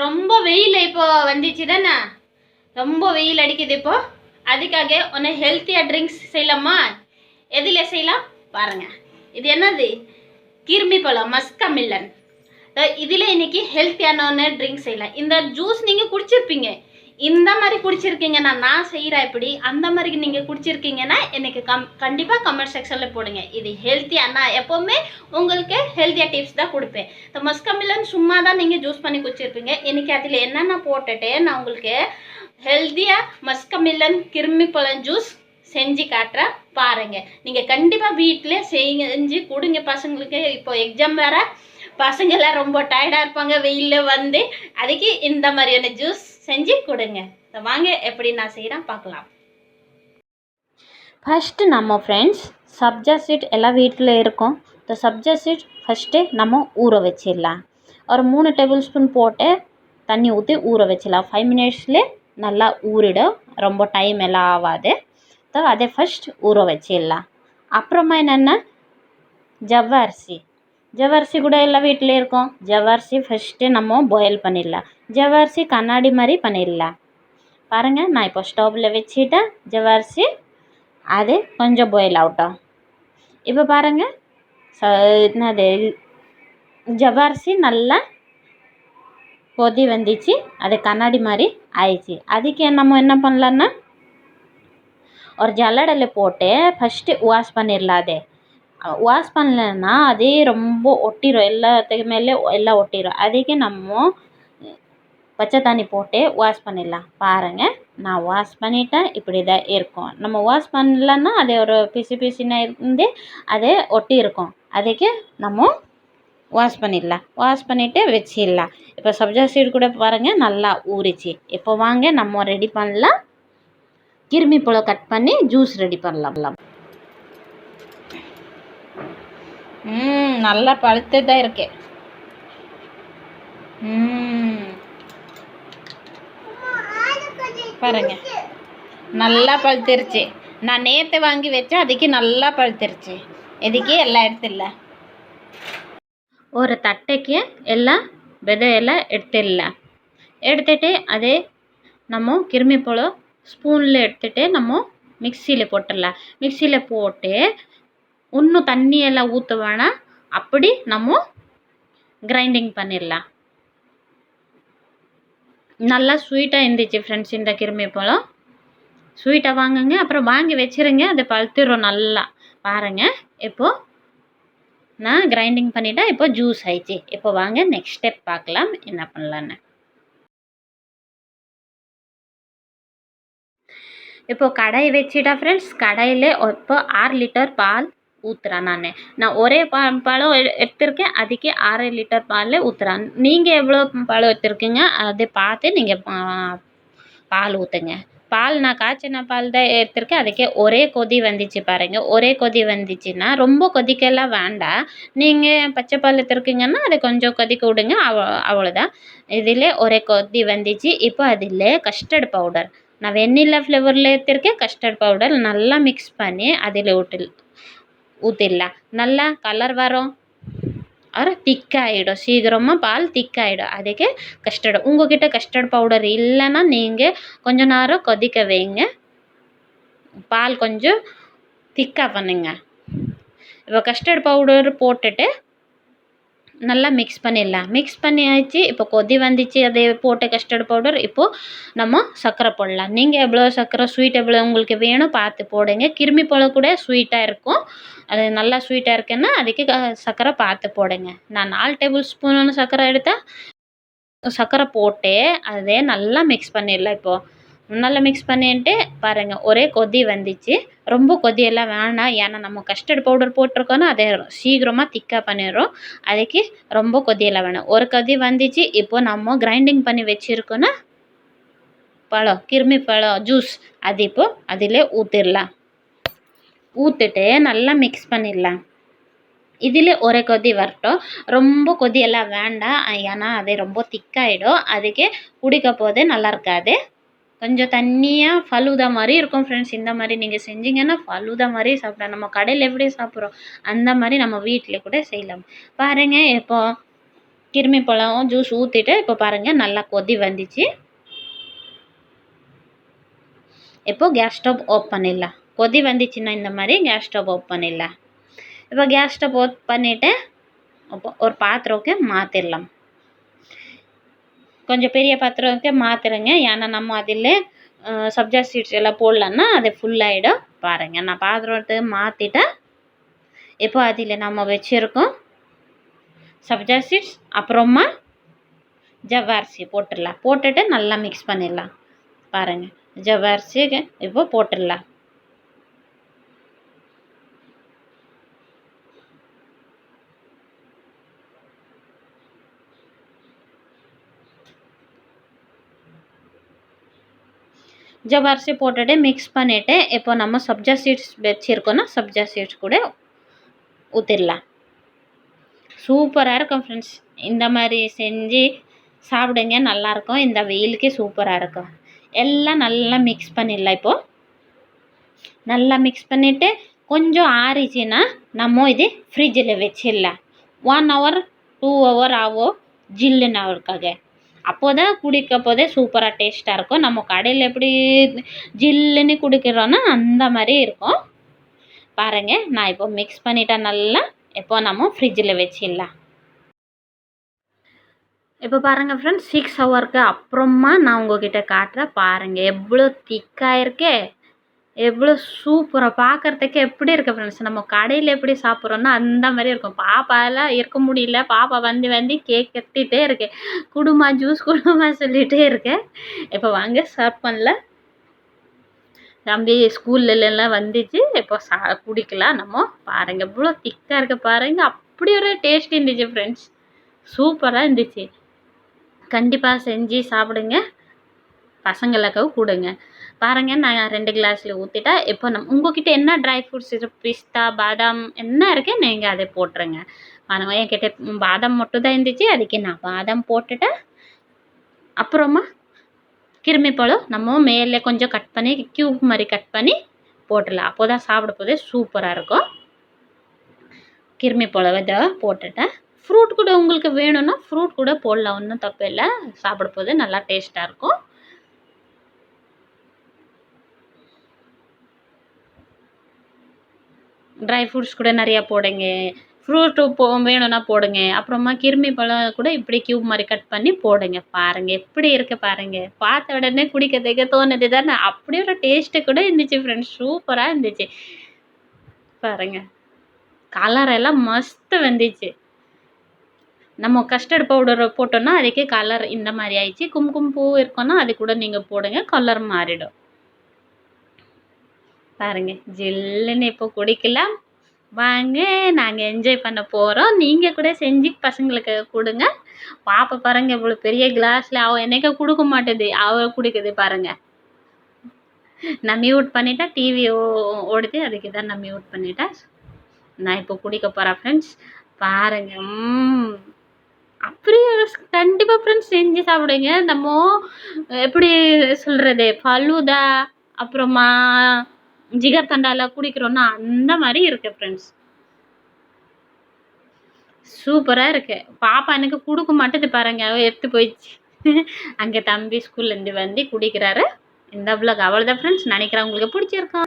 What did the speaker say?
ரொம்ப வெயில் இப்போ வந்துச்சு தானே? ரொம்ப வெயில் அடிக்குது இப்போ. அதுக்காக ஒன்று ஹெல்த்தியாக ட்ரிங்க்ஸ் செய்யலாமா? எதில் செய்யலாம்? பாருங்க. இது என்னது? கிருமி பழம் மஸ்கா மில்லன் இதில் இன்னைக்கு ஹெல்த்தியான ஒன்று ட்ரிங்க் செய்யலாம். இந்த ஜூஸ் நீங்கள் குடிச்சிருப்பீங்க. இந்த மாதிரி குடிச்சிருக்கீங்கன்னா நான் செய்கிறேன் இப்படி அந்த மாதிரி நீங்கள் குடிச்சிருக்கீங்கன்னா எனக்கு கம் கண்டிப்பாக கமெண்ட் செக்ஷனில் போடுங்க. இது ஹெல்த்தியாக நான் எப்போவுமே உங்களுக்கு ஹெல்த்தியாக டிப்ஸ் தான் கொடுப்பேன். இந்த மஸ்கா சும்மா தான் நீங்கள் ஜூஸ் பண்ணி குடிச்சிருப்பீங்க. இன்னைக்கு அதில் என்னென்ன போட்டுட்டு நான் உங்களுக்கு ஹெல்த்தியாக மஸ்கமில்லன் கிருமி பழம் ஜூஸ் செஞ்சு காட்டுறேன் பாருங்க. நீங்கள் கண்டிப்பாக வீட்டிலே செஞ்சு கொடுங்க. பசங்களுக்கு இப்போ எக்ஸாம் வேறு பசங்கெல்லாம் ரொம்ப டயர்டாக இருப்பாங்க. வெயிலில் வந்து அதுக்கு இந்த மாதிரியான ஜூஸ் செஞ்சு கொடுங்க. வாங்க எப்படி நான் செய்கிறேன் பார்க்கலாம். ஃபஸ்ட்டு நம்ம ஃப்ரெண்ட்ஸ் சப்ஜா சீட் எல்லாம் வீட்டில் இருக்கும். இந்த சப்ஜா சீட் ஃபஸ்ட்டு நம்ம ஊற வச்சிடலாம். ஒரு மூணு டேபிள் ஸ்பூன் போட்டு தண்ணி ஊற்றி ஊற வச்சிடலாம். ஃபைவ் மினிட்ஸ்லேயே நல்லா ஊறிடும். ரொம்ப டைம் எல்லாம் ஆகாது. ஸோ அதை ஃபஸ்ட் ஊற வச்சிடலாம். அப்புறமா என்னென்னா? ஜவ்வரிசி. ஜவ்வரிசி கூட எல்லாம் வீட்டில் இருக்கும். ஜவ்வரிசி ஃபஸ்ட்டு நம்ம பாயில் பண்ணிடலாம். ஜவ்வரிசி கண்ணாடி மாதிரி பண்ணிடலாம். பாருங்கள் நான் இப்போ ஸ்டவ்வில் வச்சுட்டேன் ஜவ்வரிசி அது கொஞ்சம் பாயில் ஆகட்டும். இப்போ பாருங்கள் ச என்னது ஜவ்வரிசி நல்லா கொதி வந்துச்சு. அது கண்ணாடி மாதிரி ஆயிடுச்சு. அதுக்கு நம்ம என்ன பண்ணலான்னா ஒரு ஜல்லடையில் போட்டு ஃபஸ்ட்டு வாஷ் பண்ணிடலாம் அது. வாஷ் பண்ணலன்னா அதே ரொம்ப ஒட்டிடும் எல்லாத்துக்கு மேலே எல்லாம் ஒட்டிடும் அதுக்கு நம்ம பச்சை தண்ணி போட்டு வாஷ் பண்ணிடலாம். பாருங்கள் நான் வாஷ் பண்ணிட்டேன். இப்படி தான் இருக்கும். நம்ம வாஷ் பண்ணலன்னா அது ஒரு பிசு பிசுன்னு இருந்து அது ஒட்டி இருக்கும். அதுக்கு நம்ம வாஷ் பண்ணிடலாம். வாஷ் பண்ணிவிட்டு வச்சிடலாம். இப்போ சப்ஜா சீட் கூட பாருங்கள் நல்லா ஊறிச்சு. இப்போ வாங்க நம்ம ரெடி பண்ணலாம். கிருமி பழம் கட் பண்ணி ஜூஸ் ரெடி பண்ணலாம். ம் நல்லா பழுத்து தான் இருக்கு. ம். பாருங்க. நல்லா பழுத்திருச்சு. நான் நேற்று வாங்கி வச்சேன் அதுக்கு நல்லா பழுத்திருச்சு. இதுக்கு எல்லாம் எடுத்துடலாம் ஒரு தட்டைக்கு எல்லாம் விதையெல்லாம் எடுத்துடலாம் எடுத்துட்டு அதே நம்ம கிருமி பழம் ஸ்பூனில் எடுத்துட்டு நம்ம மிக்சியில் போட்டுடலாம். மிக்சியில் போட்டு இன்னும் தண்ணி எல்லாம் ஊற்ற வேணாம் அப்படி நம்ம கிரைண்டிங் பண்ணிடலாம். நல்லா ஸ்வீட்டாக இருந்துச்சு ஃப்ரெண்ட்ஸ் இந்த கிருமி பழம். ஸ்வீட்டாக வாங்குங்க அப்புறம் வாங்கி வச்சிருங்க அது பழுத்துரும் நல்லா. பாருங்கள் இப்போது நான் கிரைண்டிங் பண்ணிட்டேன் இப்போ ஜூஸ் ஆயிடுச்சு. இப்போ வாங்க நெக்ஸ்ட் ஸ்டெப் பார்க்கலாம் என்ன பண்ணலான்னு இப்போ கடாய் வச்சுட்டா ஃப்ரெண்ட்ஸ் கடாயில் இப்போ ஆறு லிட்டர் பால் ஊற்றுறேன் நான். நான் ஒரே பா பழம் எடுத்திருக்கேன். அதுக்கே அரை லிட்டர் பால் ஊற்றுறேன் நீங்கள் எவ்வளோ பழம் எடுத்திருக்கீங்க அதை பார்த்து நீங்கள் பால் ஊற்றுங்க பால் நான் காய்ச்சின பால் தான் எடுத்திருக்கேன். அதுக்கே ஒரே கொதி வந்துச்சு பாருங்கள் ஒரே கொதி வந்துச்சுன்னா ரொம்ப கொதிக்கலாம் வேண்டாம். நீங்கள் பச்சை பால் எடுத்துருக்கீங்கன்னா அதை கொஞ்சம் கொதிக்க விடுங்க. அவ அவ்வளோதான் இதில் ஒரே கொதி வந்துச்சு. இப்போ அதில் கஸ்டர்ட் பவுடர் நான் வெண்ணிலா ஃப்ளேவரில் எடுத்திருக்கேன். கஸ்டர்ட் பவுடர் நல்லா மிக்ஸ் பண்ணி அதில் விட்டு ஊற்றிடலாம் நல்லா கலர் வரும். அரை திக்காயிடும். சீக்கிரமாக பால் திக்காகிடும் அதுக்கு கஸ்டர்டு உங்கள்கிட்ட கஸ்டர்ட் பவுடர் இல்லைன்னா நீங்கள் கொஞ்ச நேரம் கொதிக்க வைங்க. பால் கொஞ்சம் திக்காக பண்ணுங்க. இப்போ கஸ்டர்ட் பவுடர் போட்டுட்டு நல்லா மிக்ஸ் பண்ணிடலாம். மிக்ஸ் பண்ணியாச்சு இப்போ கொதி வந்துச்சு அதை போட்ட கஸ்டர்ட் பவுடர் இப்போது நம்ம சர்க்கரை போடலாம். நீங்கள் எவ்வளோ சர்க்கரை ஸ்வீட் எவ்வளோ உங்களுக்கு வேணும் பார்த்து போடுங்க. கிருமி பழம் கூட ஸ்வீட்டாக இருக்கும். அது நல்லா ஸ்வீட்டாக இருக்குன்னா அதுக்கு சக்கரை சர்க்கரை பார்த்து போடுங்க. நான் நாலு டேபிள் ஸ்பூன் சர்க்கரை எடுத்தால் சர்க்கரை போட்டு அதே நல்லா மிக்ஸ் பண்ணிடலாம் இப்போது நல்லா மிக்ஸ் பண்ணிட்டு பாருங்கள் ஒரே கொதி வந்துச்சு. ரொம்ப கொதியெல்லாம் வேணாம். ஏன்னா நம்ம கஸ்டர்ட் பவுடர் போட்டிருக்கோன்னா அதை சீக்கிரமாக திக்காக பண்ணிடுறோம். அதுக்கு ரொம்ப கொதியெல்லாம் வேணாம். ஒரு கொதி வந்துச்சு. இப்போ நம்ம கிரைண்டிங் பண்ணி வச்சுருக்கோன்னா பழம் கிருமி பழம் ஜூஸ் அது இப்போ அதில் ஊற்றிடலாம் ஊற்றிட்டு நல்லா மிக்ஸ் பண்ணிடலாம். இதில் ஒரு கொதி வரட்டும். ரொம்ப கொதியெல்லாம் வேண்டாம். ஏன்னா அது ரொம்ப திக்காயிடும் அதுக்கு குடிக்க போது நல்லா இருக்காது. கொஞ்சம் தண்ணியாக ஃபலூதா மாதிரி இருக்கும் ஃப்ரெண்ட்ஸ் இந்த மாதிரி நீங்கள் செஞ்சீங்கன்னா ஃபலூதா மாதிரி சாப்பிடலாம். நம்ம கடையில் எப்படி சாப்பிட்றோம்? அந்த மாதிரி நம்ம வீட்டில் கூட செய்யலாம். பாருங்கள் இப்போ கிருமி பழம் ஜூஸ் ஊற்றிட்டு இப்போ பாருங்கள் நல்லா கொதி வந்துச்சு. இப்போ கேஸ் ஸ்டவ் ஆஃப் பண்ணிடலாம். கொதி வந்துச்சுன்னா இந்த மாதிரி கேஸ் ஸ்டவ் ஆஃப் பண்ணிடலாம். இப்போ கேஸ் ஸ்டவ் ஆஃப் பண்ணிவிட்டு அப்போ ஒரு பாத்திரம்க்கு மாற்றிடலாம் கொஞ்சம் பெரிய பாத்திரಕ್ಕೆ மாற்றுறேங்க ஏன்னா நம்ம அதில் சப்ஜா சீட்ஸ் எல்லாம் போடலன்னா அது ஃபுல்லாகிடும் பாருங்கள் நான் பாத்திரத்தை மாற்றிட்டேன் இப்போ அதில் நம்ம வச்சுருக்கோம் சப்ஜா சீட்ஸ் அப்புறமா ஜவ்வரிசி போட்டுடலாம். போட்டுட்டு நல்லா மிக்ஸ் பண்ணிடலாம். பாருங்கள் ஜவ்வரிசி இப்போ போட்டுடலாம். ஜவ்வரிசி போட்டுட்டு மிக்ஸ் பண்ணிவிட்டு இப்போ நம்ம சப்ஜா சீட்ஸ் வச்சுருக்கோன்னா சப்ஜா சீட்ஸ் கூட ஊற்றிடலாம் சூப்பராக இருக்கும் ஃப்ரெண்ட்ஸ் இந்த மாதிரி செஞ்சு சாப்பிடுங்க நல்லாயிருக்கும் இந்த வெயிலுக்கே சூப்பராக இருக்கும் எல்லாம் நல்லா மிக்ஸ் பண்ணிடலாம் இப்போது நல்லா மிக்ஸ் பண்ணிவிட்டு கொஞ்சம் ஆறிச்சுன்னா நம்ம இது ஃப்ரிட்ஜில் வச்சிடலாம் ஒன் ஹவர் டூ ஹவர் ஆகும் ஜில்லுன்னு அவருக்காக அப்போ தான் குடிக்கப்போதே சூப்பராக டேஸ்ட்டாக இருக்கும். நம்ம கடையில் எப்படி ஜில்லுன்னு குடிக்கிறோன்னா அந்த மாதிரி இருக்கும். பாருங்கள் நான் இப்போ மிக்ஸ் பண்ணிட்டேன் நல்லா இப்போ நம்ம ஃப்ரிட்ஜில் வச்சிடலாம். இப்போ பாருங்கள் ஃப்ரெண்ட்ஸ் சிக்ஸ் ஹவருக்கு அப்புறமா நான் உங்ககிட்ட காட்டுறேன். பாருங்கள் எவ்வளோ திக்காக இருக்கே. எவ்வளோ சூப்பராக பார்க்குறதுக்கு எப்படி இருக்குது ஃப்ரெண்ட்ஸ் நம்ம கடையில் எப்படி சாப்பிட்றோன்னா அந்த மாதிரி இருக்கும். பாப்பாலாம் இருக்க முடியல. பாப்பா வந்து வந்து கேக் கத்திட்டே இருக்கு. குடுமா ஜூஸ் குடுமா சொல்லிகிட்டே இருக்கேன் இப்போ வாங்க சர்வ் பண்ணல தம்பி ஸ்கூல்லலாம் வந்துச்சு. இப்போ சா குடிக்கலாம் நம்ம. பாருங்கள் எவ்வளோ திக்காக இருக்க பாருங்கள் அப்படி ஒரு டேஸ்ட் இருந்துச்சு ஃப்ரெண்ட்ஸ் சூப்பராக இருந்துச்சு. கண்டிப்பாக செஞ்சு சாப்பிடுங்க. பசங்களுக்காக கொடுங்க. பாருங்க நான் ரெண்டு கிளாஸில் ஊற்றிட்டா இப்போ நம் உங்ககிட்ட என்ன ட்ரை ஃப்ரூட்ஸ் இருக்குது பிஸ்தா பாதாம் என்ன இருக்கு நீங்கள் அதை போட்டுருங்க. பாருங்கள் என்கிட்ட பாதாம் மட்டும் தான் இருந்துச்சு அதுக்கு நான் பாதாம் போட்டுட்டேன் அப்புறமா கிருமி பழம் நம்ம மேலே கொஞ்சம் கட் பண்ணி க்யூப் மாதிரி கட் பண்ணி போட்டுடலாம். அப்போ தான் சாப்பிட போதே சூப்பராக இருக்கும். கிருமி பழம் இதை போட்டுட்டேன் ஃப்ரூட் கூட உங்களுக்கு வேணும்னா ஃப்ரூட் கூட போடலாம் ஒன்றும் தப்பு இல்லை. சாப்பிட போது நல்லா டேஸ்ட்டாக இருக்கும். ட்ரை ஃப்ரூட்ஸ் கூட நிறையா போடுங்க. ஃப்ரூட்டு போ வேணும்னா போடுங்க. அப்புறமா கிருமி பழம் கூட இப்படி க்யூப் மாதிரி கட் பண்ணி போடுங்க. பாருங்கள் எப்படி இருக்க பாருங்கள் பார்த்த உடனே குடிக்கிறதுக்கு தோணுது தானே. அப்படி ஒரு டேஸ்ட்டு கூட இருந்துச்சு ஃப்ரெண்ட்ஸ் சூப்பராக இருந்துச்சு. பாருங்கள் கலர் எல்லாம் மஸ்து வந்துச்சு. நம்ம கஸ்டர்ட் பவுடர் போட்டோன்னா அதுக்கு கலர் இந்த மாதிரி ஆயிடுச்சு. கும்கும் பூ இருக்கோன்னா அது கூட நீங்கள் போடுங்க கலர் மாறிடும். பாருங்கள் ஜில்லுன்னு இப்போ குடிக்கலாம். வாங்க நாங்கள் என்ஜாய் பண்ண போகிறோம் நீங்கள் கூட செஞ்சு பசங்களுக்கு கொடுங்க. பாப்பா பாருங்கள் இவ்வளோ பெரிய கிளாஸில் அவள் என்னைக்க கொடுக்க மாட்டேது. அவள் குடிக்குது பாருங்கள் நான் மியூட் பண்ணிட்டேன் டிவி ஓடுது. அதுக்கு தான் நான் மியூட் பண்ணிட்டேன் நான் இப்போ குடிக்க போகிறேன் ஃப்ரெண்ட்ஸ் பாருங்கள் அப்படியே கண்டிப்பாக ஃப்ரெண்ட்ஸ் செஞ்சு சாப்பிடுங்க. நம்ம எப்படி சொல்கிறது ஃபலூதா அப்புறமா ஜிகர் தண்டால குடிக்கிறோன்னா அந்த மாதிரி இருக்கு ஃப்ரெண்ட்ஸ் சூப்பராக இருக்கு. பாப்பா எனக்கு கொடுக்க மாட்டேது பாருங்க. எடுத்து போயிடுச்சு அங்கே தம்பி ஸ்கூல்லேருந்து வந்து குடிக்கிறாரு. இந்த பிளாக் அவ்வளோதான் ஃப்ரெண்ட்ஸ் நினைக்கிறேன் உங்களுக்கு பிடிச்சிருக்கா?